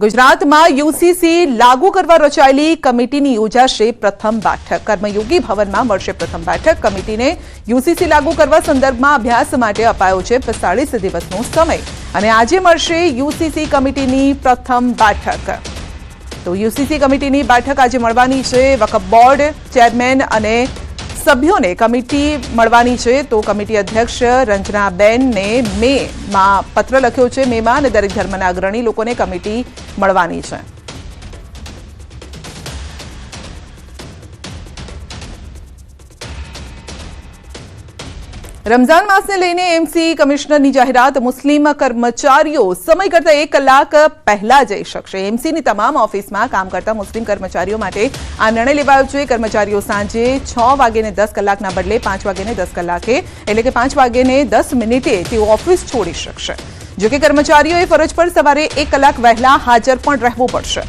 ગુજરાતમાં યુસીસી લાગુ કરવા રચાયેલી કમિટીની યોજાશે પ્રથમ બેઠક. કર્મયોગી ભવનમાં મળશે પ્રથમ બેઠક. કમિટીને યુસીસી લાગુ કરવા સંદર્ભમાં અભ્યાસ માટે અપાયો છે પિસ્તાળીસ દિવસનો સમય. અને આજે મળશે યુસીસી કમિટીની પ્રથમ બેઠક. તો યુસીસી કમિટીની બેઠક આજે મળવાની છે. વકફ બોર્ડ, ચેરમેન અને સભ્યોને કમિટી મળવાની છે તો કમિટી અધ્યક્ષ રંજનાબેનને મેમાં પત્ર લખ્યો છે, મેમાં અને દરેક ધર્મના અગ્રણી લોકોને કમિટી મળવાની છે. રમઝાન માસને લઈને એમસી કમિશનરની જાહેરાત, મુસ્લિમ કર્મચારીઓ સમય કરતા એક કલાક પહેલા જઈ શકશે. એમસીની તમામ ઓફિસમાં કામ કરતા મુસ્લિમ કર્મચારીઓ માટે આ નિર્ણય લેવાયો છે. કર્મચારીઓ સાંજે છ વાગ્યે દસ કલાકના બદલે પાંચ વાગ્યે દસ કલાકે, એટલે કે પાંચ વાગ્યે દસ મિનિટે તેઓ ઓફિસ છોડી શકશે. જોકે કર્મચારીઓએ ફરજ પર સવારે એક કલાક વહેલા હાજર પણ રહેવું પડશે.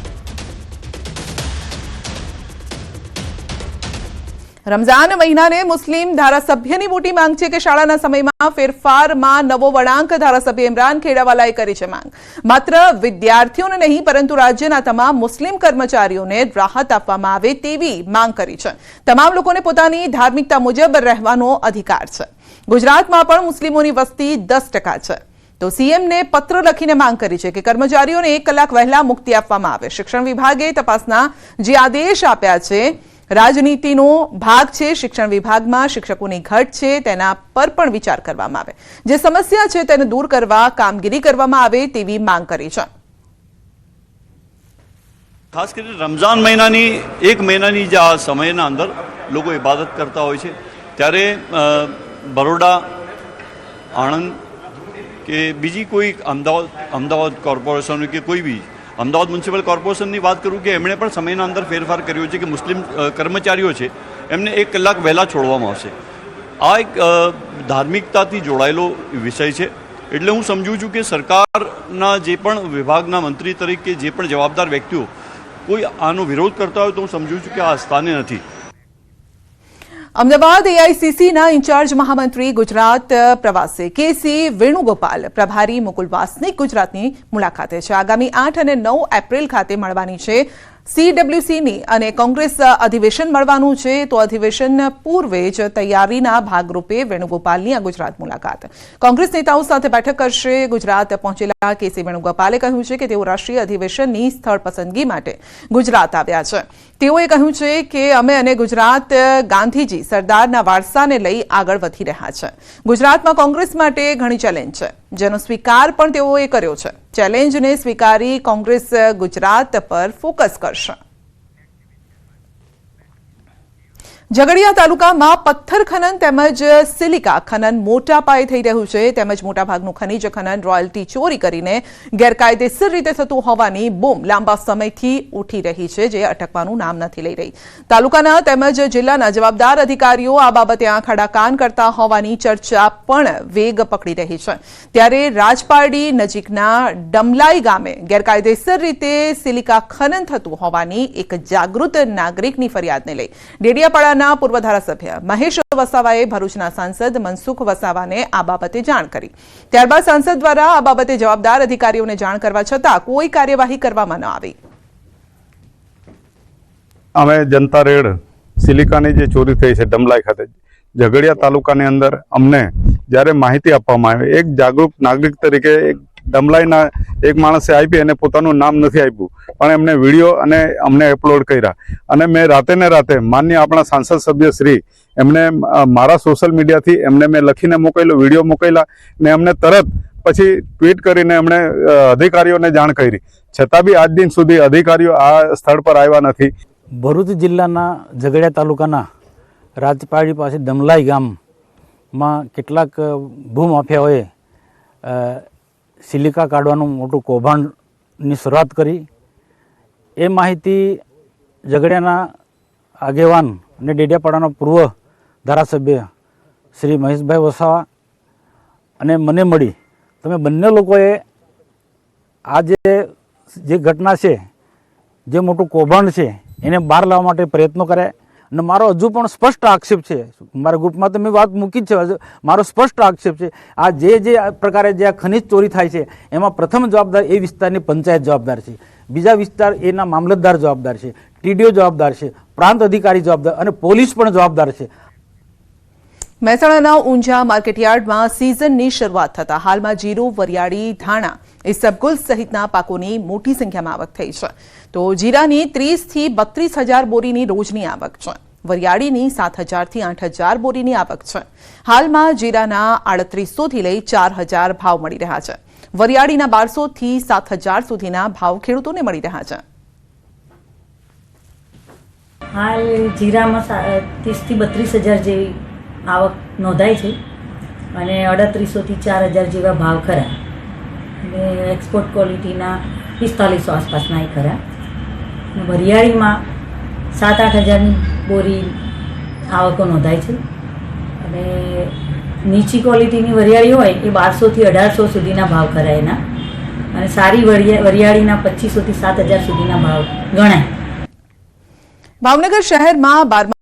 રમઝાન મહિનાને મુસ્લિમ ધારાસભ્યની મોટી માંગ છે કે શાળાના સમયમાં ફેરફારમાં નવો વળાંક ધારાસભ્ય ઇમરાન ખેડાવાલાએ કરી છે માંગ. માત્ર વિદ્યાર્થીઓને નહીં, પરંતુ રાજ્યના તમામ મુસ્લિમ કર્મચારીઓને રાહત આપવામાં આવે તેવી માંગ કરી છે. તમામ લોકોને પોતાની ધાર્મિકતા મુજબ રહેવાનો અધિકાર છે. ગુજરાતમાં પણ મુસ્લિમોની વસ્તી દસ ટકા છે. તો સીએમને પત્ર લખીને માંગ કરી છે કે કર્મચારીઓને એક કલાક વહેલા મુક્તિ આપવામાં આવે. શિક્ષણ વિભાગે તપાસના જે આદેશ આપ્યા છે રાજનીતિનો ભાગ છે, શિક્ષણ વિભાગમાં શિક્ષકોની ઘટ છે, તેના પર પણ વિચાર કરવામાં આવે. જે સમસ્યા છે તેને દૂર કરવા, કામગીરી કરવામાં આવે તેવી માંગ કરી છે. ખાસ કરીને રમઝાન મહિનાની, એક મહિનાની જે આ સમયના અંદર લોકો ઇબાદત કરતા હોય છે. ત્યારે બરોડા, આણંદ કે બીજી કોઈ અમદાવાદ અમદાવાદ કોર્પોરેશન કે કોઈ બી અમદાવાદ મ્યુનિસિપલ કોર્પોરેશનની વાત કરું કે એમણે પણ સમયના અંદર ફેરફાર કર્યો છે કે મુસ્લિમ કર્મચારીઓ છે, એમને એક કલાક વહેલા છોડવામાં આવશે. આ એક ધાર્મિકતાથી જોડાયેલો વિષય છે. એટલે હું સમજું છું કે સરકારના જે પણ વિભાગના મંત્રી તરીકે જે પણ જવાબદાર વ્યક્તિઓ કોઈ આનો વિરોધ કરતા હોય તો હું સમજુ છું કે આ સ્થાને નથી. અમદાવાદ એઆઈસીસીના ઇન્ચાર્જ મહામંત્રી ગુજરાત પ્રવાસે કેસી વેણુગોપાલ પ્રભારી મુકુલ વાસનિક ગુજરાતની મુલાકાતે છે. આગામી આઠ અને નવ એપ્રિલ ખાતે મળવાની છે. સીડબ્લ્યુસીની અને કોંગ્રેસ અધિવેશન મળવાનું છે, તો અધિવેશન પૂર્વે જ તૈયારીના ભાગરૂપે વેણુગોપાલની આ ગુજરાત મુલાકાત. કોંગ્રેસ નેતાઓ સાથે બેઠક કરશે. ગુજરાત પહોંચેલા કેસી વેણુગોપાલે કહ્યું છે કે તેઓ રાષ્ટ્રીય અધિવેશનની સ્થળ પસંદગી માટે ગુજરાત આવ્યા છે. તેઓએ કહ્યું છે કે અમે અને ગુજરાત ગાંધીજી સરદારના વારસાને લઈ આગળ વધી રહ્યા છે. ગુજરાતમાં કોંગ્રેસ માટે ઘણી ચેલેન્જ છે. જેનો સ્વીકાર પણ તેઓએ કર્યો છે. ચેલેન્જને સ્વીકારી કોંગ્રેસ ગુજરાત પર ફોકસ કરશે. ઝઘડિયા તાલુકામાં પથ્થર ખનન તેમજ સિલિકા ખનન મોટા પાયે થઈ રહ્યું છે. તેમજ મોટાભાગનું ખનીજ ખનન રોયલ્ટી ચોરી કરીને ગેરકાયદેસર રીતે થતું હોવાની બૂમ લાંબા સમયથી ઉઠી રહી છે, જે અટકવાનું નામ નથી લઈ રહી. તાલુકાના તેમજ જિલ્લાના જવાબદાર અધિકારીઓ આ બાબતે આંખાડા કાન કરતા હોવાની ચર્ચા પણ વેગ પકડી રહી છે. ત્યારે રાજપારડી નજીકના ડમલાઈ ગામે ગેરકાયદેસર રીતે સિલિકા ખનન થતું હોવાની એક જાગૃત નાગરિકની ફરિયાદને લઈ ડેડિયાપાડાના પૂર્વ ધારાસભ્ય મહેશ વસાવાએ ભરૂચના સાંસદ મનસુખ વસાવાને આ બાબતે જાણ કરી. ત્યારબાદ સાંસદ દ્વારા આ બાબતે જવાબદાર અધિકારીઓને જાણ કરવા છતાં કોઈ કાર્યવાહી કરવામાં ન આવી. અમે જનતા રેડ સિલિકાની જે ચોરી થઈ છે ડમલાઈ ખાતે, ઝઘડિયા તાલુકાની અંદર અમને જ્યારે માહિતી આપવામાં આવી, એક જાગૃત નાગરિક તરીકે એક ડમલાઈના એક માણસે આપી અને પોતાનું નામ નથી આપ્યું. પણ એમને વીડિયો અને અમને અપલોડ કર્યા. અને મેં રાતે ને રાતે માન્ય આપણા સાંસદ સભ્ય શ્રી એમને મારા સોશિયલ મીડિયાથી એમને મેં લખીને મોકલ્યો, વીડિયો મોકલ્યા ને એમને તરત પછી ટ્વીટ કરીને એમણે અધિકારીઓને જાણ કરી. છતાં બી આજ દિન સુધી અધિકારીઓ આ સ્થળ પર આવ્યા નથી. ભરૂચ જિલ્લાના ઝઘડિયા તાલુકાના રાજપાડી પાસે દમલાઈ ગામમાં કેટલાક ભૂમાફિયાઓએ સિલિકા કાઢવાનું મોટું કૌભાંડની શરૂઆત કરી. એ માહિતી ઝઘડિયાના આગેવાન અને ડેડિયાપાડાના પૂર્વ ધારાસભ્ય શ્રી મહેશભાઈ વસાવા અને મને મળી. તમે બંને લોકોએ આ જે જે ઘટના છે, જે મોટું કૌભાંડ છે, એને બહાર લાવવા માટે પ્રયત્નો કર્યા. અને મારો હજુ પણ સ્પષ્ટ આક્ષેપ છે. મારા ગ્રુપમાં તો મેં વાત મૂકી જ છે. મારો સ્પષ્ટ આક્ષેપ છે. આ જે જે પ્રકારે જે આ ખનિજ ચોરી થાય છે, એમાં પ્રથમ જવાબદાર એ વિસ્તારની પંચાયત જવાબદાર છે. બીજા વિસ્તાર એના મામલતદાર જવાબદાર છે. ટીડીઓ જવાબદાર છે. પ્રાંત અધિકારી જવાબદાર અને પોલીસ પણ જવાબદાર છે. મહેસાણાના ઊંઝા માર્કેટયાર્ડમાં સિઝનની શરૂઆત થતાં હાલમાં જીરું, વરિયાળી, ધાણા ઇસબગુલ સહિતના પાકોની મોટી સંખ્યામાં આવક થઈ છે. તો જીરાની ત્રીસથી બત્રીસ હજાર બોરીની રોજની આવક છે. વરિયાળીની સાત હજારથી આઠ હજાર બોરીની આવક છે. હાલમાં જીરાના આડત્રીસોથી લઈ ચાર હજાર ભાવ મળી રહ્યા છે. વરિયાળીના બારસોથી સાત હજાર સુધીના ભાવ ખેડૂતોને મળી રહ્યા છે. હાલ જીરામાં ત્રીસથી બત્રીસ હજાર જેવી આવક નોંધાઈ છે અને અડત્રીસોથી ચાર હજાર જેવા ભાવ ખરા. અને એક્સપોર્ટ ક્વોલિટીના પિસ્તાલીસો આસપાસના એ ખરા. વરિયાળીમાં સાત આઠ હજારની બોરી આવકો નોંધાય છે. અને નીચી ક્વોલિટીની વરિયાળી હોય એ બારસોથી અઢારસો સુધીના ભાવ ખરા એના. અને સારી વરિયા, વરિયાળીના પચીસોથી સાત હજાર સુધીના ભાવ ગણાય. ભાવનગર શહેરમાં બારમા